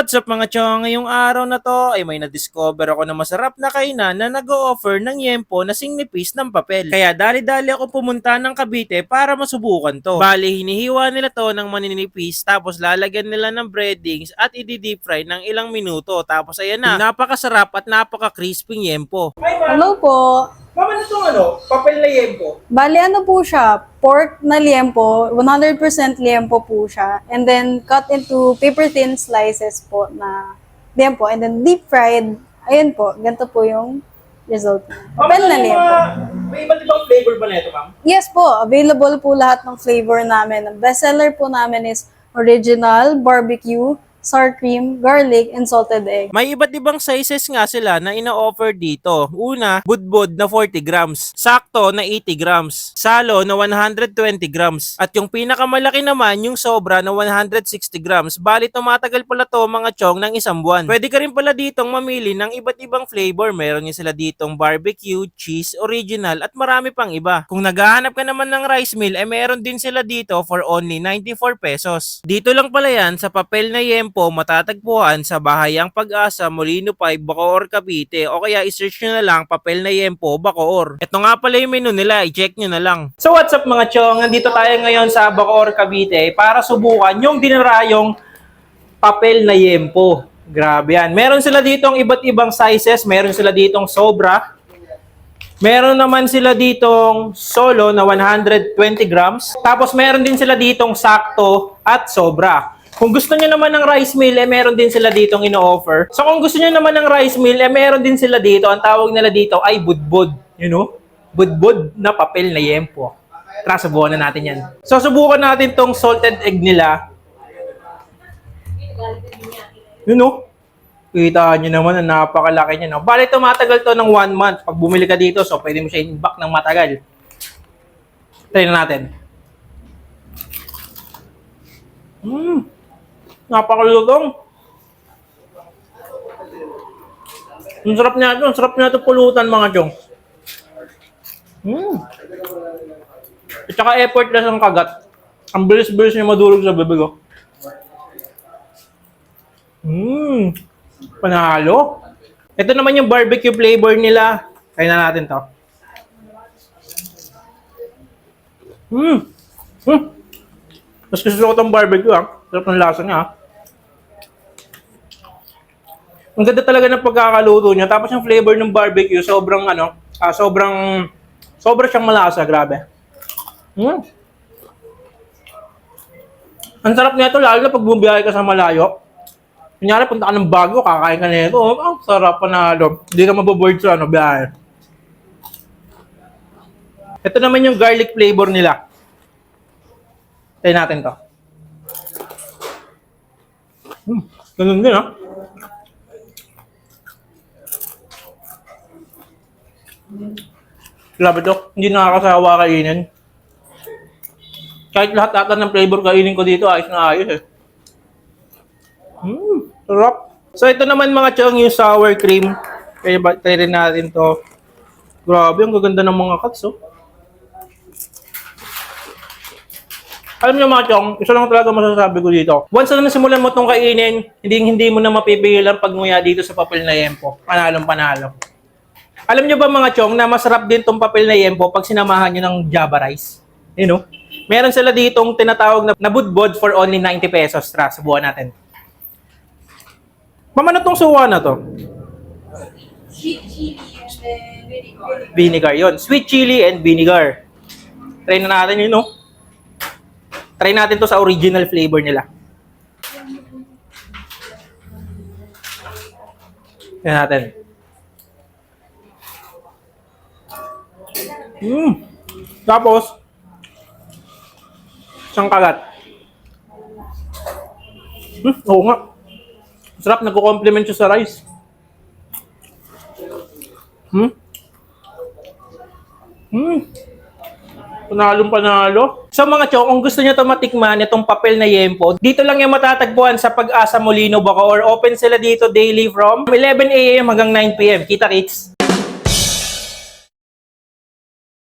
what's up mga chong? Ngayong araw na to ay may na-discover ako na masarap na kainan na nag-o-offer ng yempo na singnipis ng papel. Kaya dali-dali ako pumunta ng Cavite para masubukan to. Bali, hinihiwa nila to ng maninipis tapos lalagyan nila ng breadings at i-deep fry ng ilang minuto. Tapos ayan na, napakasarap at napaka-crispy yempo. Hello po. Mama na itong ano, papel na yempo. Bali ano po siya, pork na liempo, 100% liempo po siya. And then cut into paper thin slices po na liempo. And then deep fried. Ayun po, ganito po yung result. Papel na liempo. May iba't ibang flavor ba nito, ma'am? Yes po, available po lahat ng flavor namin. Ang bestseller po namin is original, barbecue, sour cream, garlic, and salted egg. May iba't ibang sizes nga sila na ina-offer dito. Una, budbud na 40 grams. Sakto na 80 grams. Salo na 120 grams. At yung pinakamalaki naman, yung sobra na 160 grams. Bali, tumatagal pala to mga chong ng isang buwan. Pwede ka rin pala ditong mamili ng iba't ibang flavor. Meron din sila ditong barbecue, cheese, original, at marami pang iba. Kung naghahanap ka naman ng rice meal, eh meron din sila dito for only 94 pesos. Dito lang pala yan sa papel na yempo matatagpuan sa Bahayang Pag-asa, Molino 5, Bacoor, Cavite o kaya isearch nyo na lang papel na yempo, Bacoor. Ito nga pala yung menu nila, i-check nyo na lang. So what's up mga chong, nandito tayo ngayon sa Bacoor, Cavite para subukan yung dinarayong papel na yempo. Grabe yan. Meron sila ditong iba't ibang sizes, meron sila ditong sobra, Meron naman sila ditong solo na 120 grams. Tapos meron din sila ditong sakto at sobra. Kung gusto niyo naman ng rice meal, eh meron din sila ditong ino-offer. So kung gusto niyo naman ng rice meal, eh meron din sila dito. Ang tawag nila dito ay budbud. You know? Budbud na papel na yempo. Tara, subukan na natin yan. So subukan natin tong salted egg nila. You know? Kita nyo naman na napakalaki niya. No? Bali, tumatagal to ng one month. Pag bumili ka dito, so pwede mo siya i-back ng matagal. Try na natin. Mmm. Napakalutong. Ang sarap niya ito. Ang sarap niya ito pulutan, mga chong. Mmm. At saka effortless ang kagat. Ang bilis-bilis niya madulog sa bibig, oh. Mmm. Panalo. Ito naman yung barbecue flavor nila. Kaya na natin to. Mmm. Mmm. Mas gusto ko tong barbecue ah. Sarap ng lasa niya ah. Ang ganda talaga ng pagkakaluto niya. Tapos yung flavor ng barbecue, sobrang ano, ah, sobrang, sobra siyang malasa. Grabe. Mm. Ang sarap nito lalo na pag bumiyahe ka sa malayo. Kunyari, punta ka ng bago, kakain ka nito. Oh, ang sarap panalo. Hindi ka maboboard sa ano, biyahe. Ito naman yung garlic flavor nila. Try natin to. Hmm, ganun din ah. Grabe to, hindi nakakasawa kainin. Kahit lahat ata ng flavor kainin ko dito, ayos na ayos eh. Hmm, sarap. So ito naman mga chong yung sour cream. Kaya ba, try natin to. Grabe, ang gaganda ng mga cuts oh. Alam niyo mga chong, isa lang talaga masasabi ko dito. Once na nasimulan mo itong kainin, hindi hindi mo na mapipigilan pag nguya dito sa papel na yempo. Panalong panalo. Alam niyo ba mga chong na masarap din tong papel na yempo pag sinamahan niyo ng java rice? You know? Meron sila ditong tinatawag na nabudbod for only 90 pesos. Tara, subukan natin. Mama, ano tong suwa na to? Sweet chili and then vinegar. Vinegar yon Sweet chili and vinegar. Try na natin yun, no? Try natin to sa original flavor nila. Yan natin. Mm. Tapos, isang kagat. Hmm, oo nga. Sarap, nagko-complement siya sa rice. Hmm? Hmm. Panalong panalo. So mga chong, kung gusto niyo to matikman, itong papel na yempo, dito lang yung matatagpuan sa Pag-asa Molino, Bacoor. Open sila dito daily from 11 a.m. hanggang 9 p.m. Kita kits?